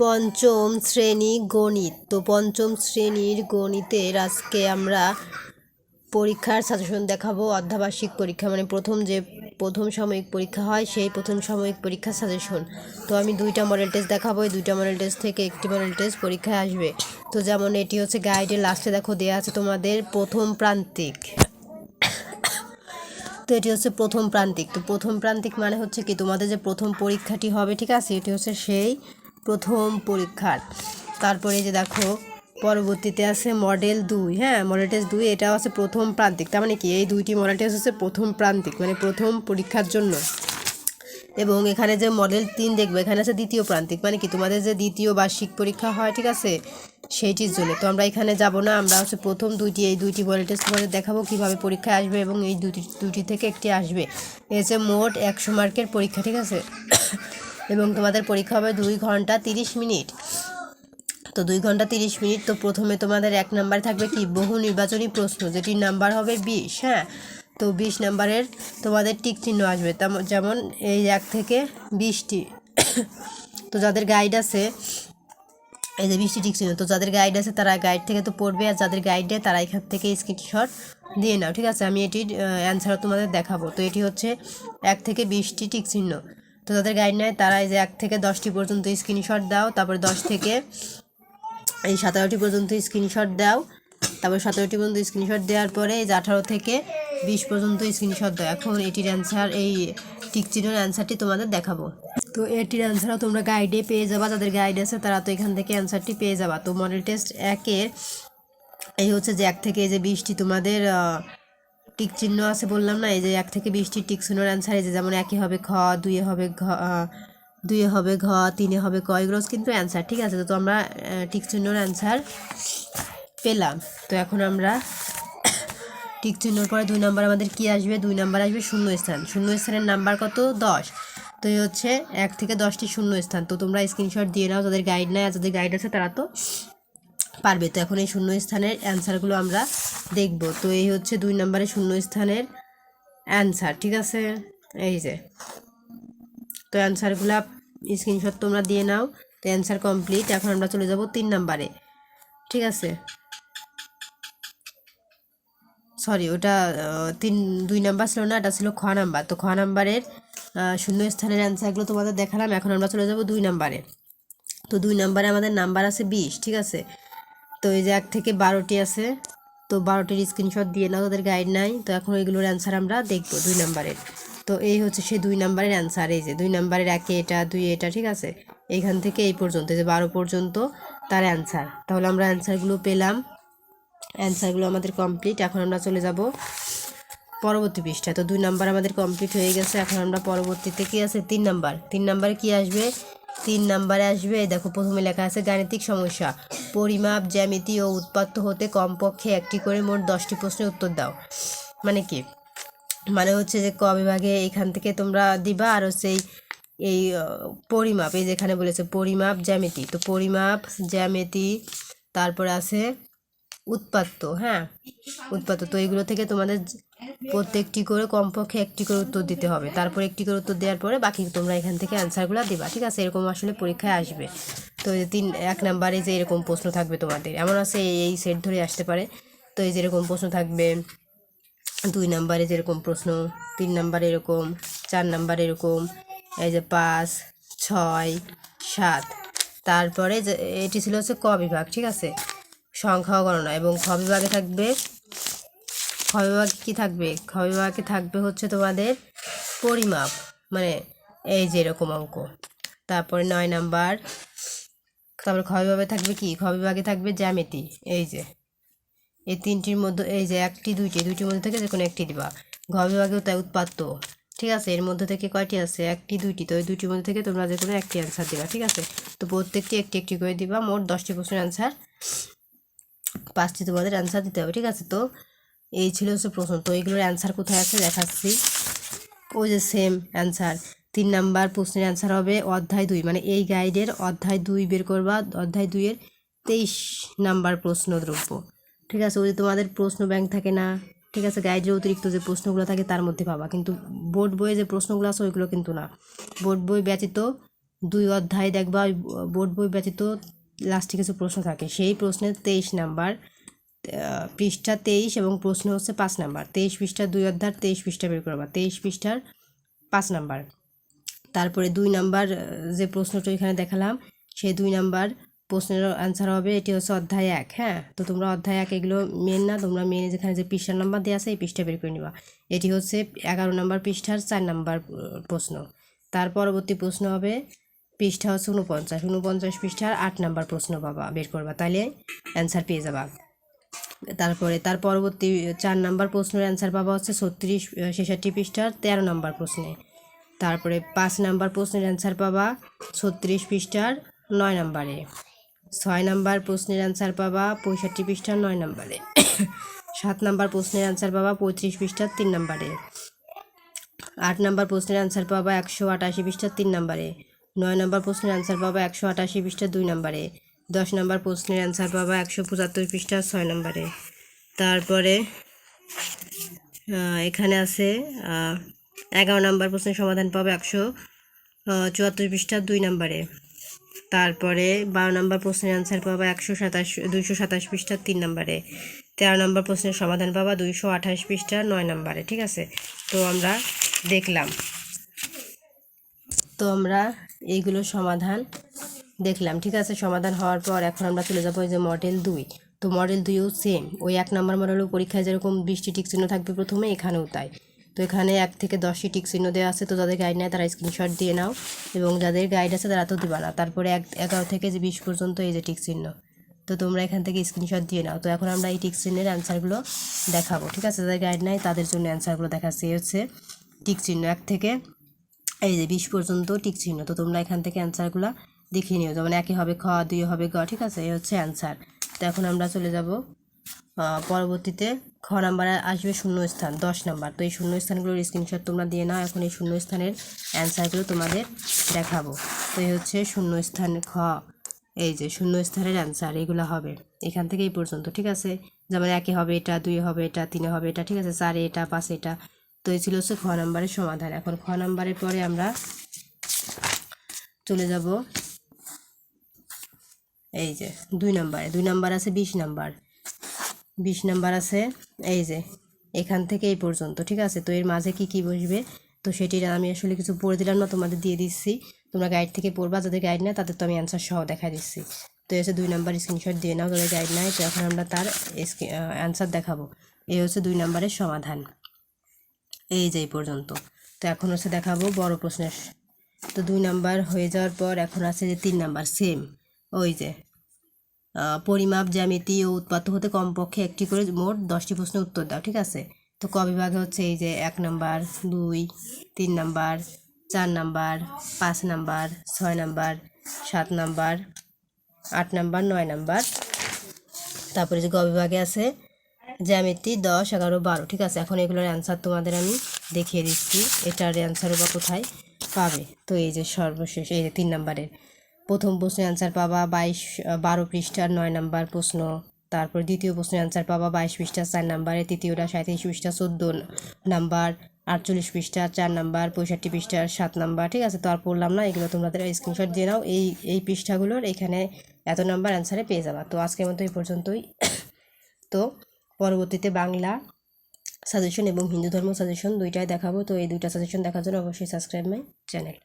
পঞ্চম শ্রেণি গণিত। তো পঞ্চম শ্রেণির গণিতের আজকে আমরা পরীক্ষার সাজেশন দেখাবো অর্ধবার্ষিক পরীক্ষা। মানে প্রথম যে প্রথম সাময়িক পরীক্ষা হয়, সেই প্রথম সাময়িক পরীক্ষার সাজেশন তো আমি দুইটা মডেল টেস্ট দেখাবো, এই দুইটা মডেল টেস্ট থেকে একটি মডেল টেস্ট পরীক্ষায় আসবে। তো যেমন এটি হচ্ছে গাইডের লাস্টে দেখো দেওয়া আছে তোমাদের প্রথম প্রান্তিক। তো এটি হচ্ছে প্রথম প্রান্তিক। তো প্রথম প্রান্তিক মানে হচ্ছে কি, তোমাদের যে প্রথম পরীক্ষাটি হবে, ঠিক আছে? এটি হচ্ছে সেই প্রথম পরীক্ষার। তারপরে যে দেখো, পরবর্তীতে আছে মডেল দুই হ্যাঁ? মডেল টেস্ট দুই, এটাও আছে প্রথম প্রান্তিক। তার মানে কি? এই দুইটি মডেল টেস্ট হচ্ছে প্রথম প্রান্তিক মানে প্রথম পরীক্ষার জন্য। এবং এখানে যে মডেল তিন দেখবে, এখানে আছে দ্বিতীয় প্রান্তিক। মানে কি, তোমাদের যে দ্বিতীয় বার্ষিক পরীক্ষা হয়, ঠিক আছে? সেইটির জন্য। তো আমরা এখানে যাব না, আমরা হচ্ছে প্রথম দুইটি, এই দুইটি মডেল টেস্ট তোমাদের দেখাবো কীভাবে পরীক্ষায় আসবে এবং এই দুটি দুটি থেকে একটি আসবে। এই হচ্ছে মোট একশো মার্কের পরীক্ষা, ঠিক আছে? এবং তোমাদের পরীক্ষা হবে দুই ঘণ্টা তিরিশ মিনিট। তো দুই ঘণ্টা তিরিশ মিনিট, তো প্রথমে তোমাদের এক নাম্বার থাকবে কি? বহু নির্বাচনী প্রশ্ন, যেটির নাম্বার হবে বিশ হ্যাঁ? তো বিশ নাম্বারের তোমাদের টিক চিহ্ন আসবে। যেমন এই এক থেকে বিশটি। তো যাদের গাইড আছে, এই যে বৃষ্টি টিক চিহ্ন, তো যাদের গাইড আছে তারা গাইড থেকে তো পড়বে, আর যাদের গাইড দেয় তারা এখান থেকে স্ক্রিনশট দিয়ে নাও, ঠিক আছে? আমি এটির অ্যান্সারও তোমাদের দেখাবো। তো এটি হচ্ছে এক থেকে বিশটি টিক চিহ্ন। তো যাদের গাইড নেয় তারা এই যে এক থেকে দশটি পর্যন্ত স্ক্রিনশট দাও, তারপরে দশ থেকে এই সতেরোটি পর্যন্ত স্ক্রিনশট দাও, তারপর সতেরোটি পর্যন্ত স্ক্রিনশট দেওয়ার পরে এই যে আঠারো থেকে বিশ পর্যন্ত স্ক্রিনশট দাও। এখন এটির অ্যান্সার এই টিক অ্যান্সারটি তোমাদের দেখাবো। তো এটির অ্যান্সারও তোমরা গাইডে পেয়ে যাবা, যাদের গাইড আছে তারা তো এখান থেকে অ্যান্সারটি পেয়ে যাবা। তো মডেল টেস্ট একের এই হচ্ছে যে এক থেকে এই যে বিশটি তোমাদের টিক চিহ্ন আছে বললাম না, এই যে এক থেকে বিশটি টিক চিহ্নের অ্যান্সার এই যে যেমন একে হবে খ দুইয়ে হবে ঘ দুইয়ে হবে ঘ, তিনে হবে ক, এগুলো কিন্তু অ্যান্সার ঠিক আছে? তো আমরা টিক চিহ্নর অ্যান্সার পেলাম তো এখন আমরা টিক চিহ্নর পরে দুই নাম্বার আমাদের কি আসবে? দুই নাম্বার আসবে শূন্য স্থান শূন্য স্থানের নাম্বার কত? দশ। তো এই হচ্ছে এক থেকে দশটি শূন্য স্থান তো তোমরা স্ক্রিনশট দিয়ে নাও, যাদের গাইড নেয় আর যাদের গাইড আছে, তারা তো পারবে। তো এখন এই শূন্য স্থানের অ্যান্সারগুলো আমরা দেখব। তো এই হচ্ছে দুই নম্বরের শূন্য স্থানের অ্যান্সার ঠিক আছে? এই যে। তো অ্যান্সারগুলো স্ক্রিনশট তোমরা দিয়ে নাও। তো অ্যান্সার কমপ্লিট এখন আমরা চলে যাব তিন নাম্বারে। ঠিক আছে? সরি, ওটা তিন, দুই নাম্বার ছিল না, এটা ছিল খ নাম্বার। তো খ নাম্বারের শূন্য স্থানের অ্যান্সারগুলো তোমাদের দেখালাম, এখন আমরা চলে যাব দুই নাম্বারে। তো দুই নাম্বারে আমাদের নাম্বার আছে বিশ, ঠিক আছে? তো এই যে এক থেকে বারোটি আছে, তো বারোটির স্ক্রিনশট দিয়ে নাও, তাদের গাইড নাই, তো এখন এগুলোর অ্যান্সার আমরা দেখব দুই নাম্বারের। তো এই হচ্ছে সেই দুই নাম্বারের অ্যান্সার এই যে দুই নাম্বারের একে এটা, দুই এটা, ঠিক আছে? এইখান থেকে এই পর্যন্ত, এই যে বারো পর্যন্ত তার অ্যান্সার তাহলে আমরা অ্যান্সারগুলো পেলাম। অ্যান্সারগুলো আমাদের কমপ্লিট। এখন আমরা চলে যাব পরবর্তী পৃষ্ঠা তো দুই নাম্বার আমাদের কমপ্লিট হয়ে গেছে। এখন আমরা পরবর্তীতে কি আছে? তিন নাম্বার। তিন নাম্বারে কি আসবে? তিন নাম্বারে আসবে দেখো প্রথমে লেখা আছে, গাণিতিক সমস্যা। পরিমাপ, জ্যামিতি ও উৎপাত্ত হতে কমপক্ষে একটি করে মোট দশটি প্রশ্নের উত্তর দাও। মানে কি? মানে হচ্ছে যে ক বিভাগে এখান থেকে তোমরা দিবা আর হচ্ছে এই এই পরিমাপ, এই যেখানে বলেছে পরিমাপ, জ্যামিতি। তো পরিমাপ, জ্যামিতি, তারপরে আছে উৎপাত্ত হ্যাঁ? উৎপাত্ত তো এগুলো থেকে তোমাদের প্রত্যেকটি করে কমপক্ষে একটি করে উত্তর দিতে হবে। তারপর একটি করে উত্তর দেওয়ার পরে বাকি তোমরা এখান থেকে অ্যান্সারগুলো দিবা, ঠিক আছে? এরকম আসলে পরীক্ষায় আসবে। তো তিন, এক নাম্বারে যে এরকম প্রশ্ন থাকবে তোমাদের। এমন আছে এই- সেট ধরে আসতে পারে। তো এই যেরকম প্রশ্ন থাকবে, দুই নাম্বারে যেরকম প্রশ্ন, তিন নাম্বারে এরকম, চার নাম্বারে এরকম, এই যে পাঁচ, ছয়, সাত। তারপরে এটি ছিল হচ্ছে ক বিভাগ, ঠিক আছে? সংখ্যা গণনা এবং খ বিভাগে থাকবে, খ বিভাগে কী থাকবে? খ বিভাগে থাকবে হচ্ছে তোমাদের পরিমাপ মানে এই যে এরকম অঙ্ক। তারপরে নয় নাম্বার, তারপরে খ বিভাগে থাকবে কি? খ বিভাগে থাকবে জ্যামিতি, এই যে। এই তিনটির মধ্যে, এই যে একটি, দুইটি, দুইটির মধ্যে থেকে যে কোনো একটি দিবা। ঘ বিভাগেও তাই উৎপাত্ত ঠিক আছে? এর মধ্যে থেকে কয়টি আছে? একটি, দুইটি, তো এই দুইটির মধ্যে থেকে তোমরা যে কোনো একটি অ্যান্সার দিবা, ঠিক আছে? তো প্রত্যেকটি একটি একটি করে দিবা, মোট দশটি প্রশ্নের অ্যান্সার পাঁচটি তোমাদের অ্যান্সার দিতে হবে, ঠিক আছে? তো এই ছিল হচ্ছে প্রশ্ন। তো এইগুলোর অ্যান্সার কোথায় আছে দেখাচ্ছি। ওই যে সেম অ্যান্সার তিন নাম্বার প্রশ্নের অ্যান্সার হবে অধ্যায় দুই। মানে এই গাইডের অধ্যায় দুই বের করবা। অধ্যায় দুইয়ের তেইশ নাম্বার প্রশ্ন দ্রব্য ঠিক আছে? ওই যে তোমাদের প্রশ্ন ব্যাংক থাকে না, ঠিক আছে? গাইডের অতিরিক্ত যে প্রশ্নগুলো থাকে তার মধ্যে পাবা। কিন্তু বোর্ড বইয়ে যে প্রশ্নগুলো আছে ওইগুলো কিন্তু না। বোর্ড বই ব্যতীত দুই অধ্যায় দেখবা। বোর্ড বই ব্যতীত লাস্টে কিছু প্রশ্ন থাকে। সেই প্রশ্নের তেইশ নাম্বার পৃষ্ঠা তেইশ এবং প্রশ্ন হচ্ছে পাঁচ নাম্বার। তেইশ পৃষ্ঠা দুই অধ্যার তেইশ পৃষ্ঠা বের করবা। তেইশ পৃষ্ঠার পাঁচ নাম্বার। তারপরে দুই নাম্বার যে প্রশ্নটা এখানে দেখালাম, সেই দুই নাম্বার প্রশ্নের অ্যান্সার হবে, এটি হচ্ছে অধ্যায় এক হ্যাঁ? তো তোমরা অধ্যায় এক এগুলো মেন না, তোমরা মেন যেখানে যে পৃষ্ঠার নাম্বার দেওয়া আছে, এই পৃষ্ঠা বের করে নিবা। এটি হচ্ছে এগারো নাম্বার পৃষ্ঠার চার নাম্বার প্রশ্ন। তার পরবর্তী প্রশ্ন হবে পৃষ্ঠা হচ্ছে উনপঞ্চাশ উনপঞ্চাশ পৃষ্ঠার আট নাম্বার প্রশ্ন পাবা বের করবা। তাহলে অ্যান্সার পেয়ে যাবা। তারপরে, তার পরবর্তী চার নাম্বার প্রশ্নের অ্যান্সার পাবা হচ্ছে ছত্রিশ ছেষট্টি পৃষ্ঠার তেরো নাম্বার প্রশ্নে। তারপরে পাঁচ নাম্বার প্রশ্নের অ্যান্সার পাবা ছত্রিশ পৃষ্ঠার নয় নাম্বারে। ছয় নাম্বার প্রশ্নের অ্যান্সার পাবা পঁয়ষট্টি পৃষ্ঠার নয় নাম্বারে। সাত নাম্বার প্রশ্নের অ্যান্সার পাবা পঁয়ত্রিশ পৃষ্ঠার তিন নাম্বারে। আট নাম্বার প্রশ্নের অ্যান্সার পাবা একশো আটাশি পৃষ্ঠার তিন নাম্বারে। নয় নম্বর প্রশ্নের অ্যান্সার পাবা একশো আটাশি পৃষ্ঠা দুই নম্বরে। দশ নম্বর প্রশ্নের অ্যান্সার পাবা একশো পঁচাত্তর পৃষ্ঠা ছয় নম্বরে। তারপরে এখানে আছে এগারো নম্বর প্রশ্নের সমাধান পাবে একশো চুয়াত্তর পৃষ্ঠা দুই নম্বরে। তারপরে, বারো নম্বর প্রশ্নের অ্যান্সার পাবা একশো সাতাশ, দুইশো সাতাশ পৃষ্ঠা তিন নম্বরে। তেরো নম্বর প্রশ্নের সমাধান পাবা দুইশো আঠাশ পৃষ্ঠা নয় নম্বরে, ঠিক আছে? তো আমরা দেখলাম। তো আমরা এইগুলো সমাধান দেখলাম, ঠিক আছে? সমাধান হওয়ার পর এখন আমরা চলে যাব যে মডেল দুই। তো মডেল দুইও সেম ওই এক নম্বর মডেলও পরীক্ষায় যেরকম বিশটি টিক চিহ্ন থাকবে প্রথমে, এখানেও তাই। তো এখানে এক থেকে দশটি টিক চিহ্ন দেওয়া আছে, তো যাদের গাইড নেয় তারা স্ক্রিনশট দিয়ে নাও, এবং যাদের গাইড আছে তারা তো দিবা না। তারপরে এক, এগারো থেকে যে বিশ পর্যন্ত এই যে টিক চিহ্ন। তো তোমরা এখান থেকে স্ক্রিনশট দিয়ে নাও। তো এখন আমরা এই টিক চিহ্নের অ্যান্সারগুলো দেখাবো, ঠিক আছে? যাদের গাইড নাই তাদের জন্য অ্যান্সারগুলো দেখাচ্ছি। হচ্ছে টিক চিহ্ন, এক থেকে এই যে বিশ পর্যন্ত টিক চিহ্ন তো তোমরা এখান থেকে অ্যান্সারগুলো দেখিয়ে নিও। যেমন একে হবে খ, দুই হবে গ, ঠিক আছে? এই হচ্ছে অ্যান্সার তো এখন আমরা চলে যাব পরবর্তীতে খ নাম্বারে আসবে শূন্যস্থান, দশ নাম্বার। তো এই শূন্যস্থানগুলোর স্ক্রিনশট তোমরা দিয়ে নাও, এখন এই শূন্যস্থানের অ্যান্সারগুলো তোমাদের দেখাবো। তো এই হচ্ছে শূন্যস্থান খ, এই যে শূন্যস্থানের অ্যান্সার এগুলো হবে এখান থেকে এই পর্যন্ত, ঠিক আছে? যেমন একে হবে এটা, দুই হবে এটা, তিনে হবে এটা, ঠিক আছে? চারে এটা, পাঁচে এটা তো এই ছিল হচ্ছে খ নাম্বারের সমাধান। এখন খ নাম্বারের পরে আমরা চলে যাব এই যে দুই নম্বরে। দুই নম্বর আছে বিশ নাম্বার। বিশ নাম্বার আছে এই যে এখান থেকে এই পর্যন্ত, ঠিক আছে? তো এর মাঝে কি কি বসবে? তো সেটির আমি আসলে কিছু পড়ে দিলাম না, তোমাদের দিয়ে দিচ্ছি। তোমরা গাইড থেকে পড়বা, যাদের গাইড নেয় তাদের তো আমি অ্যান্সার সহ দেখা দিচ্ছি। তো এসে দুই নাম্বার স্ক্রিনশট দিয়ে নাও, যাদের গাইড নাই, তো এখন আমরা তার অ্যান্সার দেখাবো। এই হচ্ছে দুই নাম্বারের সমাধান। এই যে পর্যন্ত। তো এখন হচ্ছে দেখাবো বড় প্রশ্নের তো দুই নাম্বার হয়ে যাওয়ার পর এখন আছে যে তিন নাম্বার সেম ওই যে। পরিমাপ জ্যামিতি ও উৎপাদ্য হতে কমপক্ষে একটি করে মোট দশটি প্রশ্নের উত্তর দাও, ঠিক আছে? তো ক বিভাগে হচ্ছে এই যে এক নাম্বার, দুই, তিন নাম্বার, চার নাম্বার, পাঁচ নাম্বার, ছয় নাম্বার, সাত নাম্বার, আট নাম্বার, নয় নাম্বার। তারপরে যে গ বিভাগে আছে জ্যামিতি দশ, এগারো, বারো। ঠিক আছে, এখন এগুলোর অ্যান্সার তোমাদের আমি দেখিয়ে দিচ্ছি। এটার অ্যান্সারও বা কোথায় পাবে? তো এই যে সর্বশেষ, এই যে তিন নাম্বারের। প্রথম প্রশ্নের অ্যান্সার পাবা বাইশ, বারো পৃষ্ঠার নয় নাম্বার প্রশ্ন। তারপর দ্বিতীয় প্রশ্নের অ্যান্সার পাবা বাইশ পৃষ্ঠা চার নাম্বারে। তৃতীয়টা সাঁত্রিশ পৃষ্ঠা চোদ্দ নাম্বার। আটচল্লিশ পৃষ্ঠা চার নাম্বার। পঁয়ষট্টি পৃষ্ঠার সাত নাম্বার। ঠিক আছে, তো আর পড়লাম না, এগুলো তোমাদের স্ক্রিনশট দিয়ে নাও। এই এই পৃষ্ঠাগুলোর এখানে এত নাম্বার অ্যান্সারে পেয়ে যাবা। তো আজকের মতো এই পর্যন্তই। তো পরবর্তীতে বাংলা সাজেশন এবং হিন্দু ধর্ম সাজেশন দুইটাই দেখাবো। তো এই দুইটা সাজেশন দেখার জন্য অবশ্যই সাবস্ক্রাইব মাই চ্যানেল